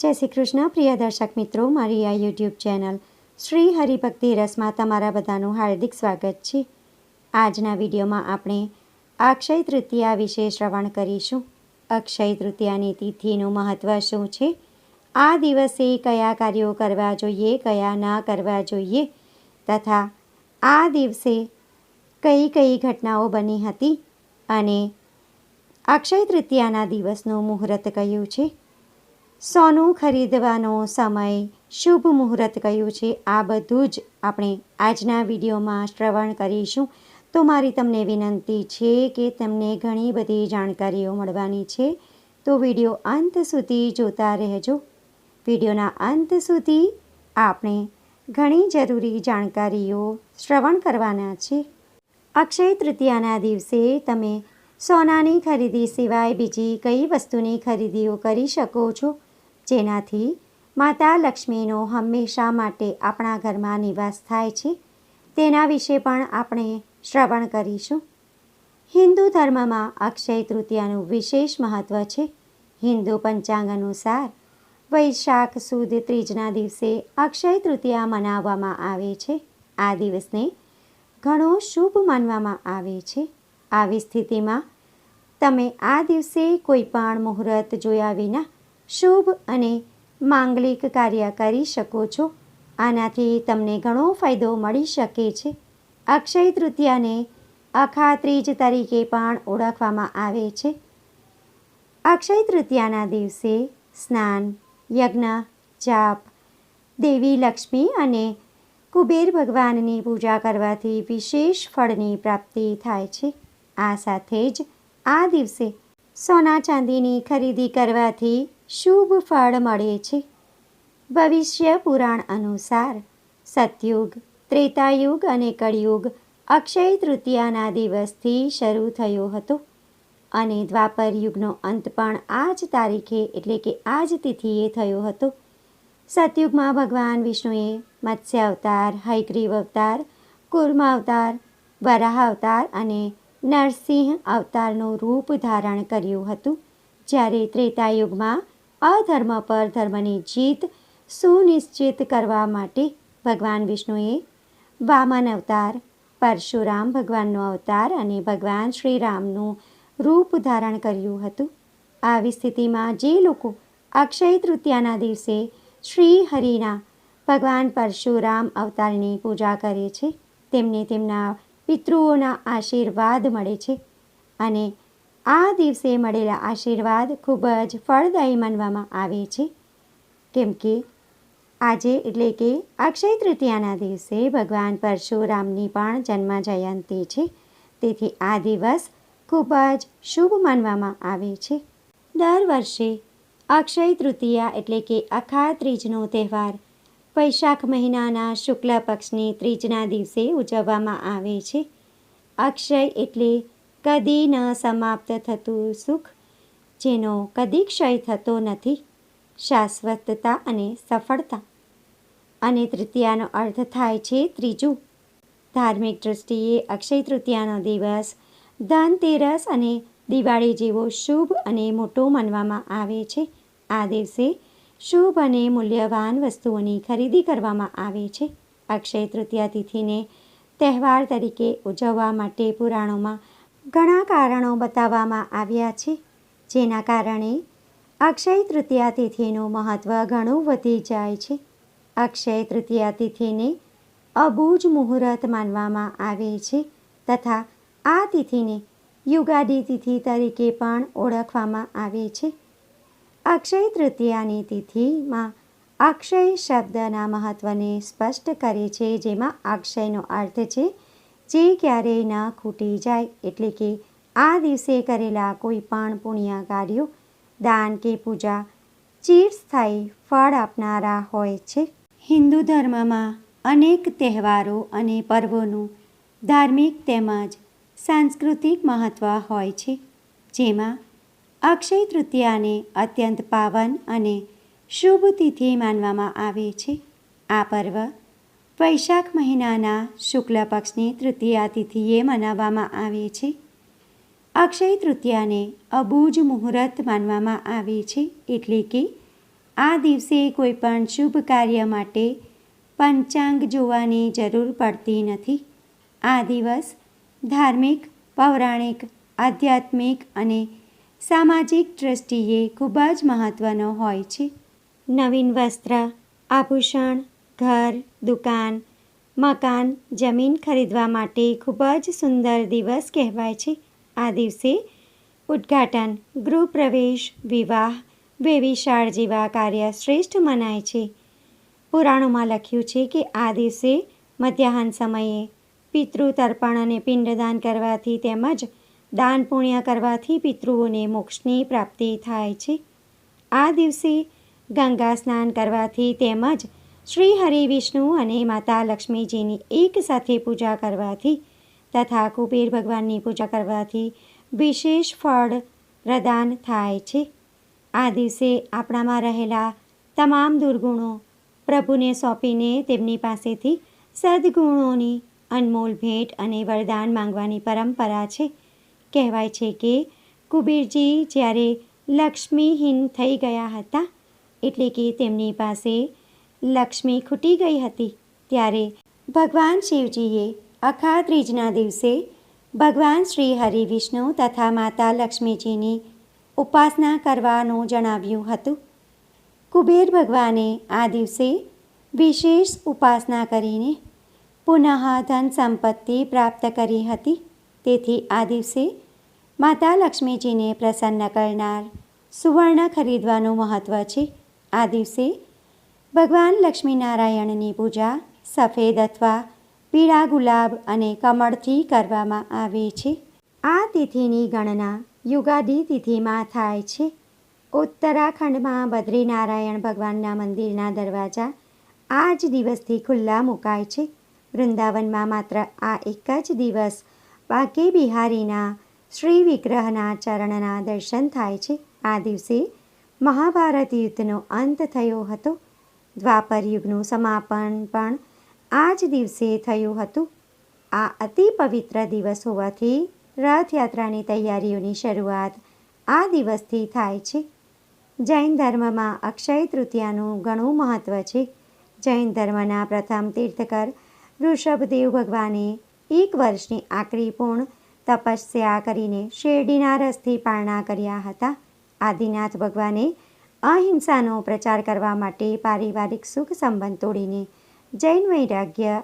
જય શ્રી કૃષ્ણ, પ્રિય દર્શક મિત્રો, મારી આ યુટ્યુબ ચેનલ શ્રી હરિભક્તિ રસમાં તમારા બધાનું હાર્દિક સ્વાગત છે. આજના વિડીયોમાં આપણે અક્ષય તૃતીયા વિશે શ્રવણ કરીશું. અક્ષય તૃતીયાની તિથિનું મહત્ત્વ શું છે? આ દિવસે કયા કાર્યો કરવા જોઈએ, કયા ના કરવા જોઈએ? તથા આ દિવસે કઈ કઈ ઘટનાઓ બની હતી? અને અક્ષય તૃતીયાના દિવસનું મુહૂર્ત કયું છે? સોનું ખરીદવાનો સમય શુભ મુહૂર્ત કયું છે. આ બધું જ આપણે આજના વિડીયોમાં શ્રવણ કરીશું. તો મારી તમને વિનંતી છે કે તમને ઘણી બધી જાણકારીઓ મળવાની છે. તો વીડિયો અંત સુધી જોતા રહેજો. વિડીયોના અંત સુધી આપણે ઘણી જરૂરી જાણકારીઓ શ્રવણ કરવાના છે. અક્ષય તૃતીયાના દિવસે તમે સોનાની ખરીદી સિવાય બીજી કઈ વસ્તુની ખરીદીઓ કરી શકો છો? જેનાથી માતા લક્ષ્મીનો હંમેશા માટે આપણા ઘરમાં નિવાસ થાય છે. તેના વિશે પણ આપણે શ્રવણ કરીશું. હિન્દુ ધર્મમાં અક્ષય તૃતીયાનું વિશેષ મહત્ત્વ છે. હિન્દુ પંચાંગ અનુસાર વૈશાખ સુદ ત્રીજના દિવસે અક્ષય તૃતીયા મનાવવામાં આવે છે. આ દિવસને ઘણો શુભ માનવામાં આવે છે. આવી સ્થિતિમાં તમે આ દિવસે કોઈ પણ મુહૂર્ત જોયા વિના શુભ અને માંગલિક કાર્ય કરી શકો છો. આનાથી તમને ઘણો ફાયદો મળી શકે છે. અક્ષય તૃતીયાને અખા ત્રીજ તરીકે પણ ઓળખવામાં આવે છે. અક્ષય તૃતીયાના દિવસે સ્નાન, યજ્ઞ, જાપ, દેવી લક્ષ્મી અને કુબેર ભગવાનની પૂજા કરવાથી વિશેષ ફળની પ્રાપ્તિ થાય છે. આ સાથે જ આ દિવસે સોના ચાંદીની ખરીદી કરવાથી શુભ ફળ મળે છે. ભવિષ્ય પુરાણ અનુસાર સતયુગ, ત્રેતાયુગ અને કળિયુગ અક્ષય તૃતીયાના દિવસથી શરૂ થયો હતો અને દ્વાપર યુગનો અંત પણ આ જ તારીખે એટલે કે આ જ તિથિએ થયો હતો. સતયુગમાં ભગવાન વિષ્ણુએ મત્સ્ય અવતાર હૈગ્રીવ અવતાર, કુર્મ અવતાર, વરાહ અવતાર અને નરસિંહ અવતારનું રૂપ ધારણ કર્યું હતું. જ્યારે ત્રેતાયુગમાં અધર્મ પર ધર્મની જીત સુનિશ્ચિત કરવા માટે ભગવાન વિષ્ણુએ વામન અવતાર, પરશુરામ ભગવાનનો અવતાર અને ભગવાન શ્રીરામનું રૂપ ધારણ કર્યું હતું. આવી સ્થિતિમાં જે લોકો અક્ષય તૃતીયાના દિવસે શ્રી હરિના ભગવાન પરશુરામ અવતારની પૂજા કરે છે, તેમને તેમના પિતૃઓના આશીર્વાદ મળે છે અને આ દિવસે મળેલા આશીર્વાદ ખૂબ જ ફળદાયી માનવામાં આવે છે. કેમ કે આજે એટલે કે અક્ષય તૃતીયાના દિવસે ભગવાન પરશુરામની પણ જન્મ જયંતિ છે. તેથી આ દિવસ ખૂબ જ શુભ માનવામાં આવે છે. દર વર્ષે અક્ષય તૃતીયા એટલે કે અખા ત્રીજનો તહેવાર વૈશાખ મહિનાના શુક્લ પક્ષની ત્રીજના દિવસે ઉજવવામાં આવે છે. અક્ષય એટલે કદી ન સમાપ્ત થતું સુખ, જેનો કદી ક્ષય થતો નથી, શાશ્વતતા અને સફળતા. અને તૃતીયાનો અર્થ થાય છે ત્રીજું. ધાર્મિક દૃષ્ટિએ અક્ષય તૃતીયાનો દિવસ ધનતેરસ અને દિવાળી જેવો શુભ અને મોટો માનવામાં આવે છે. આ દિવસે શુભ અને મૂલ્યવાન વસ્તુઓની ખરીદી કરવામાં આવે છે. અક્ષય તૃતીયા તિથિને તહેવાર તરીકે ઉજવવા માટે પુરાણોમાં ઘણા કારણો બતાવવામાં આવ્યા છે, જેના કારણે અક્ષય તૃતીયા તિથિનું મહત્ત્વ ઘણું વધી જાય છે. અક્ષય તૃતીયા તિથિને અબૂજ મુહૂર્ત માનવામાં આવે છે તથા આ તિથિને યુગાદી તિથિ તરીકે પણ ઓળખવામાં આવે છે. અક્ષય તૃતીયાની તિથિમાં અક્ષય શબ્દના મહત્ત્વને સ્પષ્ટ કરે છે, જેમાં અક્ષયનો અર્થ છે જે ક્યારેય ના ખૂટી જાય એટલે કે આ દિવસે કરેલા કોઈ પણ પુણ્ય કાર્યો દાન કે પૂજા ચિરસ્થાયી ફળ આપનારા હોય છે. હિન્દુ ધર્મમાં અનેક તહેવારો અને પર્વોનું ધાર્મિક તેમજ સાંસ્કૃતિક મહત્ત્વ હોય છે, જેમાં અક્ષય તૃતીયાને અત્યંત પાવન અને શુભ તિથિ માનવામાં આવે છે. આ પર્વ વૈશાખ મહિનાના શુક્લ પક્ષની તૃતીયા તિથિએ મનાવવામાં આવે છે. અક્ષય તૃતીયાને અબૂજ મુહૂર્ત માનવામાં આવે છે એટલે કે આ દિવસે કોઈપણ શુભ કાર્ય માટે પંચાંગ જોવાની જરૂર પડતી નથી. આ દિવસ ધાર્મિક, પૌરાણિક, આધ્યાત્મિક અને સામાજિક દ્રષ્ટિએ ખૂબ જ મહત્ત્વનો હોય છે. નવીન વસ્ત્ર, આભૂષણ ઘર, દુકાન, મકાન, જમીન ખરીદવા માટે ખૂબ જ સુંદર દિવસ કહેવાય છે. આ દિવસે ઉદ્ઘાટન, ગૃહપ્રવેશ, વિવાહ વેવિશાળ જેવા કાર્ય શ્રેષ્ઠ મનાય છે. પુરાણોમાં લખ્યું છે કે આ દિવસે મધ્યાહન સમયે પિતૃ તર્પણ અને પિંડદાન કરવાથી તેમજ દાન પુણ્ય કરવાથી પિતૃઓને મોક્ષની પ્રાપ્તિ થાય છે. આ દિવસે ગંગા સ્નાન કરવાથી તેમજ શ્રી હરિ વિષ્ણુ અને માતા લક્ષ્મીજીની એક સાથે પૂજા કરવાથી તથા કુબેર ભગવાનની પૂજા કરવાથી વિશેષ ફળ પ્રદાન થાય છે. આ દિવસે આપણામાં રહેલા તમામ દુર્ગુણો પ્રભુને સોંપીને તેમની પાસેથી સદગુણોની અનમોલ ભેટ અને વરદાન માંગવાની પરંપરા છે. કહેવાય છે કે કુબેરજી જ્યારે લક્ષ્મીહીન થઈ ગયા હતા, એટલે કે તેમની પાસે લક્ષ્મી ખૂટી ગઈ હતી ત્યારે ભગવાન શિવજીએ અખા ત્રીજના દિવસે ભગવાન શ્રી હરિ વિષ્ણુ તથા માતા લક્ષ્મીજીની ઉપાસના કરવાનું જણાવ્યું હતું. કુબેર ભગવાને આ દિવસે વિશેષ ઉપાસના કરીને પુનઃ ધન સંપત્તિ પ્રાપ્ત કરી હતી. તેથી આ દિવસે માતા લક્ષ્મીજીને પ્રસન્ન કરનાર સુવર્ણ ખરીદવાનું મહત્ત્વ છે. આ દિવસે ભગવાન લક્ષ્મીનારાયણની પૂજા સફેદ અથવા પીળા ગુલાબ અને કમળથી કરવામાં આવે છે. આ તિથિની ગણના યુગાદી તિથિમાં થાય છે. ઉત્તરાખંડમાં બદ્રીનારાયણ ભગવાનના મંદિરના દરવાજા આ જ દિવસથી ખુલ્લા મુકાય છે. વૃંદાવનમાં માત્ર આ એક જ દિવસ બાકી બિહારીના શ્રી વિગ્રહના ચરણના દર્શન થાય છે. આ દિવસે મહાભારત યુદ્ધનો અંત થયો હતો. દ્વાપર યુગનું સમાપન પણ આ જ દિવસે થયું હતું. આ અતિ પવિત્ર દિવસ હોવાથી રથયાત્રાની તૈયારીઓની શરૂઆત આ દિવસથી થાય છે. જૈન ધર્મમાં અક્ષય તૃતીયાનું ઘણું મહત્ત્વ છે. જૈન ધર્મના પ્રથમ તીર્થકર ઋષભદેવ ભગવાને એક વર્ષની આકરી પૂર્ણ તપસ્યા કરીને શેરડીના રસથી પારણા કર્યા હતા. આદિનાથ ભગવાને અહિંસાનો પ્રચાર કરવા માટે પારિવારિક સુખ સંબંધ તોડીને જૈન વૈરાગ્ય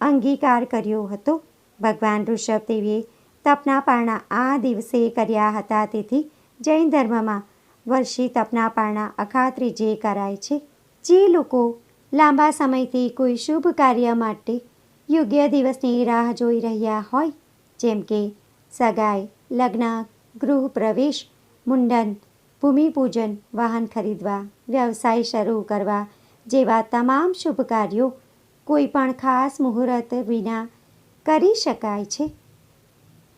અંગીકાર કર્યો હતો. ભગવાન ઋષભદેવીએ તપના પારણા આ દિવસે કર્યા હતા, તેથી જૈન ધર્મમાં વર્ષી તપના પારણા અખાત્રીજે કરાય છે, જે લોકો લાંબા સમયથી કોઈ શુભ કાર્ય માટે યોગ્ય દિવસની રાહ જોઈ રહ્યા હોય, જેમ કે સગાઈ, લગ્ન, ગૃહ પ્રવેશ, મુંડન ભૂમિપૂજન વાહન ખરીદવા, વ્યવસાય શરૂ કરવા જેવા તમામ શુભ કાર્યો કોઈપણ ખાસ મુહૂર્ત વિના કરી શકાય છે.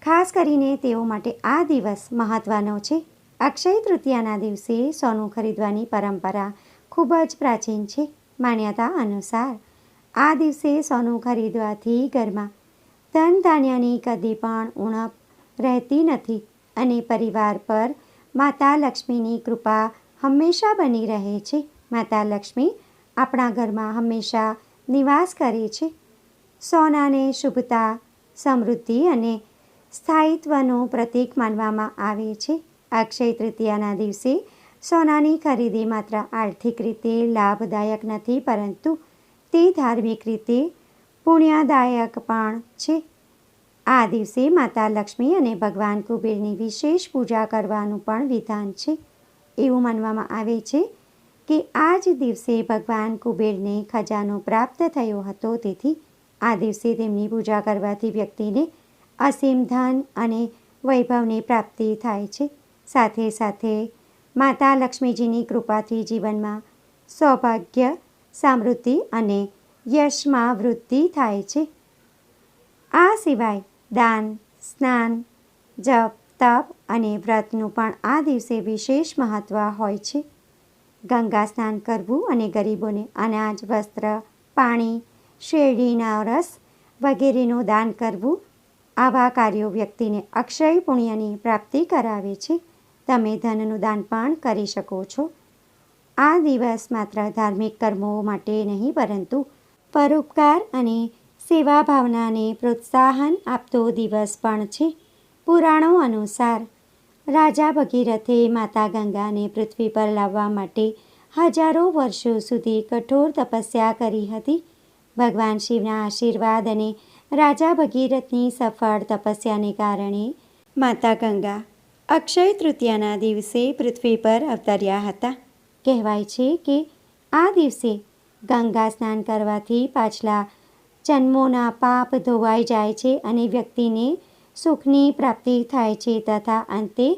ખાસ કરીને તેઓ માટે આ દિવસ મહત્ત્વનો છે. અક્ષય તૃતીયાના દિવસે સોનું ખરીદવાની પરંપરા ખૂબ જ પ્રાચીન છે. માન્યતા અનુસાર આ દિવસે સોનું ખરીદવાથી ઘરમાં ધન ધાન્યની કદી પણ ઉણપ રહેતી નથી અને પરિવાર પર માતા લક્ષ્મીની કૃપા હંમેશા બની રહે છે. માતા લક્ષ્મી આપણા ઘરમાં હંમેશા નિવાસ કરે છે. સોનાને શુભતા, સમૃદ્ધિ અને સ્થાયિત્વનું પ્રતીક માનવામાં આવે છે. અક્ષય તૃતીયાના દિવસે સોનાની ખરીદી માત્ર આર્થિક રીતે લાભદાયક નથી, પરંતુ તે ધાર્મિક રીતે પુણ્યદાયક પણ છે. આ દિવસે માતા લક્ષ્મી અને ભગવાન કુબેરની વિશેષ પૂજા કરવાનું પણ વિધાન છે. એવું માનવામાં આવે છે કે આ જ દિવસે ભગવાન કુબેરને ખજાનો પ્રાપ્ત થયો હતો. તેથી આ દિવસે તેમની પૂજા કરવાથી વ્યક્તિને અસીમ ધન અને વૈભવની પ્રાપ્તિ થાય છે. સાથે સાથે માતા લક્ષ્મીજીની કૃપાથી જીવનમાં સૌભાગ્ય, સમૃદ્ધિ અને યશમાં વૃદ્ધિ થાય છે. આ સિવાય દાન, સ્નાન, જપ, તપ અને વ્રતનું પણ આ દિવસે વિશેષ મહત્ત્વ હોય છે. ગંગા સ્નાન કરવું અને ગરીબોને અનાજ, વસ્ત્ર, પાણી, શેરડીના રસ વગેરેનું દાન કરવું આવા કાર્યો વ્યક્તિને અક્ષય પુણ્યની પ્રાપ્તિ કરાવે છે. તમે ધનનું દાન પણ કરી શકો છો. આ દિવસ માત્ર ધાર્મિક કર્મો માટે નહીં, પરંતુ પરોપકાર અને સેવા ભાવનાને પ્રોત્સાહન આપતો દિવસ પણ છે. પુરાણો અનુસાર, રાજા ભગીરથે માતા ગંગાને પૃથ્વી પર લાવવા માટે હજારો વર્ષો સુધી કઠોર તપસ્યા કરી હતી. ભગવાન શિવના આશીર્વાદ અને રાજા ભગીરથની સફળ તપસ્યાને કારણે માતા ગંગા અક્ષય તૃતીયાના દિવસે પૃથ્વી પર અવતર્યા હતા. કહેવાય છે કે આ દિવસે ગંગા સ્નાન કરવાથી પાછલા જન્મોના પાપ ધોવાઈ જાય છે અને વ્યક્તિને સુખની પ્રાપ્તિ થાય છે તથા અંતે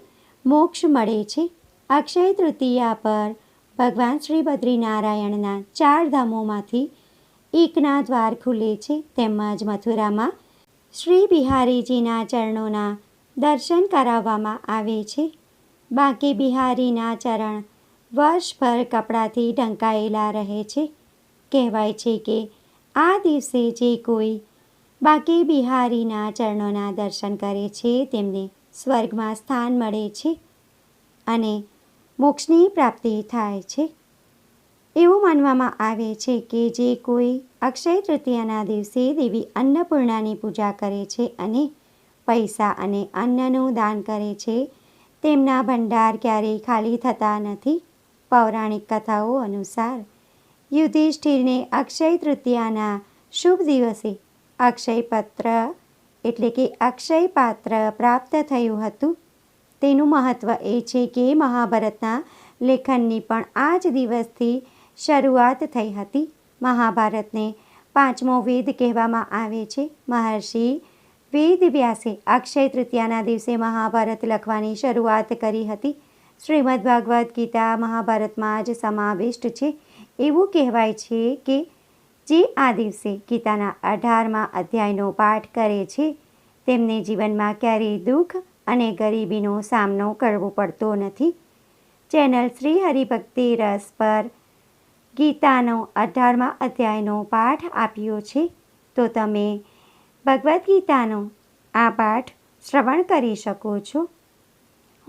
મોક્ષ મળે છે. અક્ષય તૃતીયા પર ભગવાન શ્રી બદ્રીનારાયણના ચાર ધામોમાંથી એકના દ્વાર ખુલે છે. તેમજ મથુરામાં શ્રી બિહારીજીના ચરણોના દર્શન કરાવવામાં આવે છે. બાકી બિહારીના ચરણ વર્ષભર કપડાથી ઢંકાયેલા રહે છે. કહેવાય છે કે આ દિવસે જે કોઈ બાકી બિહારીના ચરણોના દર્શન કરે છે, તેમને સ્વર્ગમાં સ્થાન મળે છે અને મોક્ષની પ્રાપ્તિ થાય છે. એવું માનવામાં આવે છે કે જે કોઈ અક્ષય તૃતીયાના દિવસે દેવી અન્નપૂર્ણાની પૂજા કરે છે અને પૈસા અને અન્નનું દાન કરે છે, તેમના ભંડાર ક્યારેય ખાલી થતા નથી. પૌરાણિક કથાઓ અનુસાર યુધિષ્ઠિરને અક્ષય તૃતીયાના શુભ દિવસે અક્ષય પત્ર એટલે કે અક્ષય પાત્ર પ્રાપ્ત થયું હતું. તેનું મહત્ત્વ એ છે કે મહાભારતના લેખનની પણ આ જ દિવસથી શરૂઆત થઈ હતી. મહાભારતને પાંચમો વેદ કહેવામાં આવે છે. મહર્ષિ વેદ વ્યાસે અક્ષય તૃતીયાના દિવસે મહાભારત લખવાની શરૂઆત કરી હતી. શ્રીમદ ભાગવદ્ ગીતા મહાભારતમાં જ સમાવિષ્ટ છે. એવું કહેવાય છે કે જે આ દિવસે ગીતાના અઢારમાં અધ્યાયનો પાઠ કરે છે, તેમને જીવનમાં ક્યારેય દુઃખ અને ગરીબીનો સામનો કરવો પડતો નથી. ચેનલ શ્રી હરિભક્તિ રસ પર ગીતાનો અઢારમા અધ્યાયનો પાઠ આપ્યો છે, તો તમે ભગવદ્ ગીતાનો આ પાઠ શ્રવણ કરી શકો છો.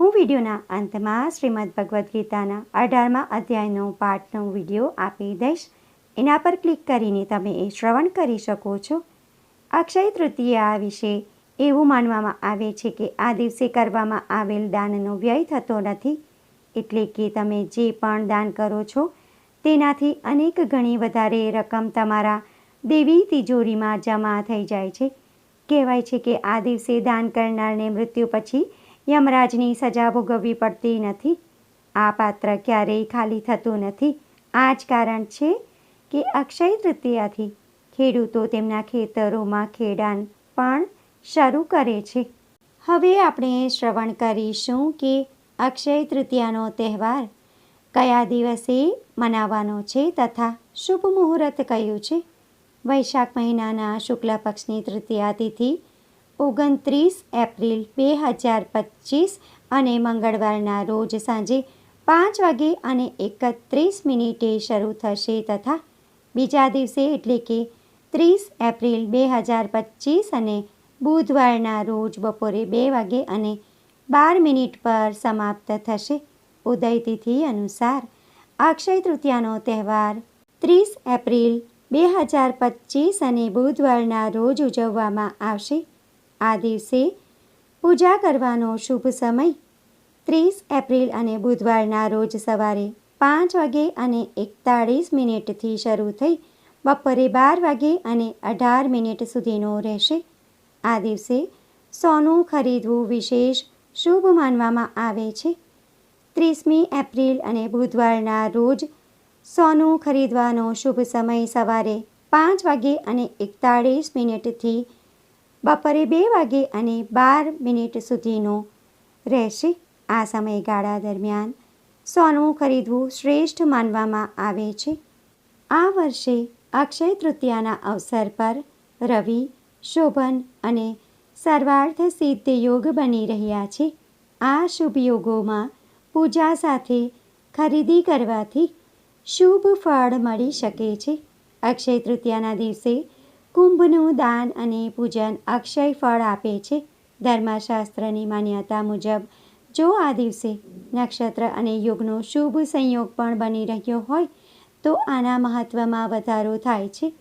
હું વિડીયોના અંતમાં શ્રીમદ ભગવદ્ ગીતાના અઢારમા અધ્યાયનો પાઠનો વીડિયો આપી દઈશ. એના પર ક્લિક કરીને તમે એ શ્રવણ કરી શકો છો. અક્ષય તૃતીયા વિશે એવું માનવામાં આવે છે કે આ દિવસે કરવામાં આવેલ દાનનો વ્યય થતો નથી. એટલે કે તમે જે પણ દાન કરો છો, તેનાથી અનેક ગણી વધારે રકમ તમારા દેવી તિજોરીમાં જમા થઈ જાય છે. કહેવાય છે કે આ દિવસે દાન કરનારને મૃત્યુ પછી યમરાજની સજા ભોગવવી પડતી નથી. આ પાત્ર ક્યારેય ખાલી થતું નથી. આ જ કારણ છે કે અક્ષય તૃતીયાથી ખેડૂતો તેમના ખેતરોમાં ખેડાણ પણ શરૂ કરે છે. હવે આપણે શ્રવણ કરીશું કે અક્ષય તૃતીયાનો તહેવાર કયા દિવસે મનાવવાનો છે તથા શુભ મુહૂર્ત કયું છે? વૈશાખ મહિનાના શુક્લ પક્ષની તૃતીયા તિથિ ઓગણત્રીસ એપ્રિલ બે હજાર પચીસ અને મંગળવારના રોજ સાંજે પાંચ વાગે અને એકત્રીસ મિનિટે શરૂ થશે તથા બીજા દિવસે એટલે કે ત્રીસ એપ્રિલ બે હજાર પચીસ અને બુધવારના રોજ બપોરે બે વાગે અને બાર મિનિટ પર સમાપ્ત થશે. ઉદયતિથિ અનુસાર અક્ષય તૃતીયાનો તહેવાર ત્રીસ એપ્રિલ બે હજાર પચીસ અને બુધવારના રોજ ઉજવવામાં આવશે. આ દિવસે પૂજા કરવાનો શુભ સમય ત્રીસ એપ્રિલ અને બુધવારના રોજ સવારે પાંચ વાગે અને એકતાળીસ મિનિટથી શરૂ થઈ બપોરે બાર વાગે અને અઢાર મિનિટ સુધીનો રહેશે. આ દિવસે સોનું ખરીદવું વિશેષ શુભ માનવામાં આવે છે. ત્રીસમી એપ્રિલ અને બુધવારના રોજ સોનું ખરીદવાનો શુભ સમય સવારે પાંચ વાગે અને એકતાળીસ મિનિટથી બપોરે બે વાગે અને બાર મિનિટ સુધીનો રહેશે. આ સમયગાળા દરમિયાન સોનું ખરીદવું શ્રેષ્ઠ માનવામાં આવે છે. આ વર્ષે અક્ષય તૃતીયાના અવસર પર રવિ, શોભન અને સર્વાર્થ સિદ્ધ યોગ બની રહ્યા છે. આ શુભ યોગોમાં પૂજા સાથે ખરીદી કરવાથી શુભ ફળ મળી શકે છે. અક્ષય તૃતીયાના દિવસે કુંભનું દાન અને પૂજન અક્ષય ફળ આપે છે. ધર્મશાસ્ત્રની માન્યતા મુજબ, જો આ દિવસે નક્ષત્ર અને યોગનો શુભ સંયોગ પણ બની રહ્યો હોય, તો આના મહત્ત્વમાં વધારો થાય છે.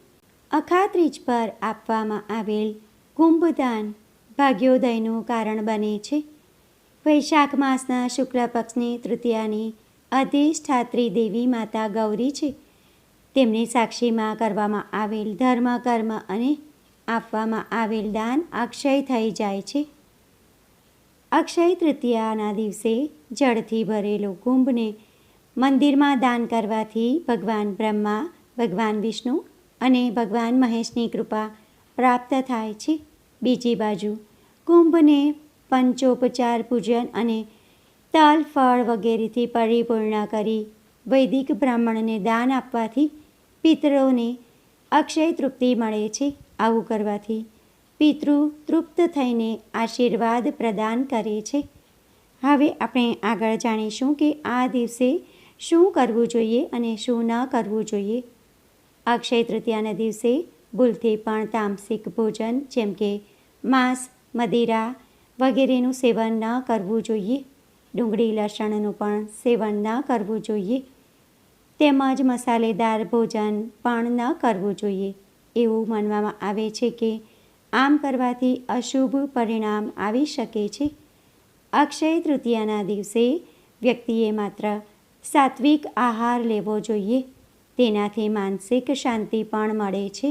અખાત્રીજ પર આપવામાં આવેલ કુંભદાન ભાગ્યોદયનું કારણ બને છે. વૈશાખ માસના શુક્લ પક્ષની તૃતીયાની અધિષ્ઠાત્રી દેવી માતા ગૌરી છે. તેમની સાક્ષીમાં કરવામાં આવેલ ધર્મ, કર્મ અને આપવામાં આવેલ દાન અક્ષય થઈ જાય છે. અક્ષય તૃતીયાના દિવસે જળથી ભરેલો કુંભને મંદિરમાં દાન કરવાથી ભગવાન બ્રહ્મા, ભગવાન વિષ્ણુ અને ભગવાન મહેશની કૃપા પ્રાપ્ત થાય છે. બીજી બાજુ કુંભને પંચોપચાર પૂજન અને તલ ફળ વગેરેથી પરિપૂર્ણ કરી વૈદિક બ્રાહ્મણને દાન આપવાથી પિતરોને અક્ષય તૃપ્તિ મળે છે આવું કરવાથી પિતૃ તૃપ્ત થઈને આશીર્વાદ પ્રદાન કરે છે. હવે આપણે આગળ જાણીશું કે આ દિવસે શું કરવું જોઈએ અને શું ન કરવું જોઈએ. અક્ષય તૃતીયાના દિવસે ભૂલથી પણ તામસિક ભોજન જેમ કે માંસ, મદિરા વગેરેનું સેવન ન કરવું જોઈએ. ડુંગળી લસણનું પણ સેવન ન કરવું જોઈએ. તેમજ મસાલેદાર ભોજન પણ ન કરવું જોઈએ. એવું માનવામાં આવે છે કે આમ કરવાથી અશુભ પરિણામ આવી શકે છે. અક્ષય તૃતીયાના દિવસે વ્યક્તિએ માત્ર સાત્વિક આહાર લેવો જોઈએ. તેનાથી માનસિક શાંતિ પણ મળે છે.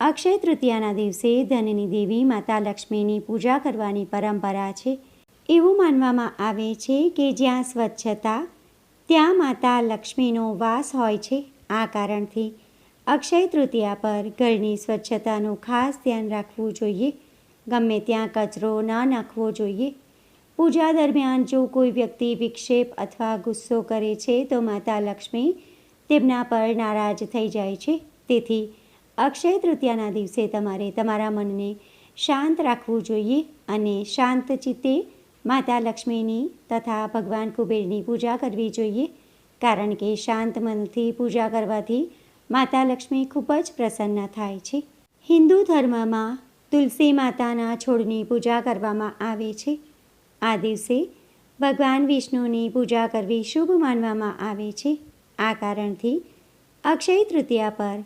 અક્ષય તૃતીયાના દિવસે ધનની દેવી માતા લક્ષ્મીની પૂજા કરવાની પરંપરા છે. એવું માનવામાં આવે છે કે જ્યાં સ્વચ્છતા ત્યાં માતા લક્ષ્મીનો વાસ હોય છે. આ કારણથી અક્ષય તૃતીયા પર ઘરની સ્વચ્છતાનું ખાસ ધ્યાન રાખવું જોઈએ. ગમે ત્યાં કચરો ન નાખવો જોઈએ. પૂજા દરમિયાન જો કોઈ વ્યક્તિ વિક્ષેપ અથવા ગુસ્સો કરે છે, તો માતા લક્ષ્મી તેમના પર નારાજ થઈ જાય છે. તેથી અક્ષય તૃતીયાના દિવસે તમારે તમારા મનને શાંત રાખવું જોઈએ અને શાંત ચિત્તે માતા લક્ષ્મીની તથા ભગવાન કુબેરની પૂજા કરવી જોઈએ, કારણ કે શાંત મનથી પૂજા કરવાથી માતા લક્ષ્મી ખૂબ જ પ્રસન્ન થાય છે. હિન્દુ ધર્મમાં તુલસી માતાના છોડની પૂજા કરવામાં આવે છે. આ દિવસે ભગવાન વિષ્ણુની પૂજા કરવી શુભ માનવામાં આવે છે. આ કારણથી અક્ષય તૃતીયા પર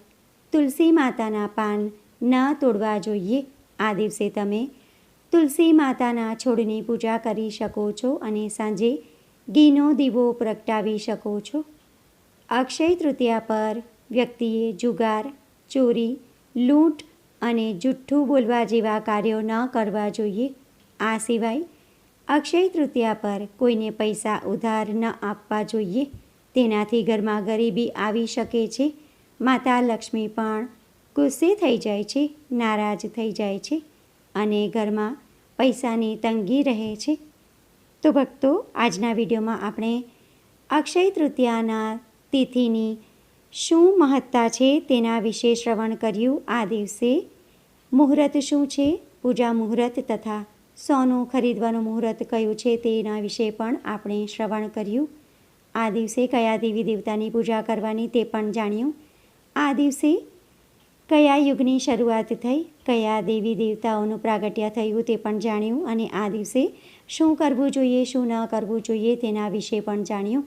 તુલસી માતાના પાન ન તોડવા જોઈએ. આ દિવસે તમે તુલસી માતાના છોડની પૂજા કરી શકો છો અને સાંજે ઘીનો દીવો પ્રગટાવી શકો છો. અક્ષય તૃતીયા પર વ્યક્તિએ જુગાર, ચોરી, લૂંટ અને જુઠ્ઠું બોલવા જેવા કાર્યો ન કરવા જોઈએ. આ સિવાય અક્ષય તૃતીયા પર કોઈને પૈસા ઉધાર ન આપવા જોઈએ. તેનાથી ઘરમાં ગરીબી આવી શકે છે. માતા લક્ષ્મી પણ ગુસ્સે થઈ જાય છે, નારાજ થઈ જાય છે. અને ઘરમાં પૈસાની તંગી રહે છે. તો ભક્તો, આજના વિડીયોમાં આપણે અક્ષય તૃતીયાના તિથિની શું મહત્તા છે તેના વિશે શ્રવણ કર્યું. આ દિવસે મુહૂર્ત શું છે? પૂજા મુહૂર્ત તથા સોનું ખરીદવાનું મુહૂર્ત કયું છે તેના વિશે પણ આપણે શ્રવણ કર્યું. આ દિવસે કયા દેવી દેવતાની પૂજા કરવાની તે પણ જાણ્યું. આ દિવસે કયા યુગની શરૂઆત થઈ? કયા દેવી દેવતાઓનું પ્રાગટ્ય થયું તે પણ જાણ્યું અને આ દિવસે શું કરવું જોઈએ, શું ન કરવું જોઈએ તેના વિશે પણ જાણ્યું.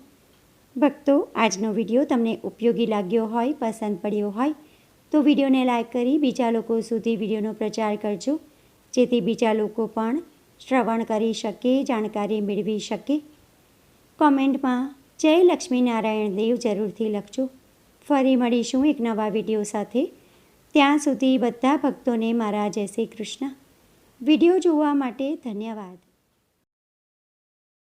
ભક્તો, આજનો વીડિયો તમને ઉપયોગી લાગ્યો હોય, પસંદ પડ્યો હોય, તો વિડીયોને લાઈક કરી બીજા લોકો સુધી વિડીયોનો પ્રચાર કરજો, જેથી બીજા લોકો પણ શ્રવણ કરી શકે, જાણકારી મેળવી શકે. કોમેન્ટમાં, જય લક્ષ્મીનારાયણ દેવ જરૂરથી લખજો. ફરી મળીશું એક નવા વીડિયો સાથે. ત્યાં સુધી બધા ભક્તોને મારા જય શ્રી કૃષ્ણ. વીડિયો જોવા માટે ધન્યવાદ.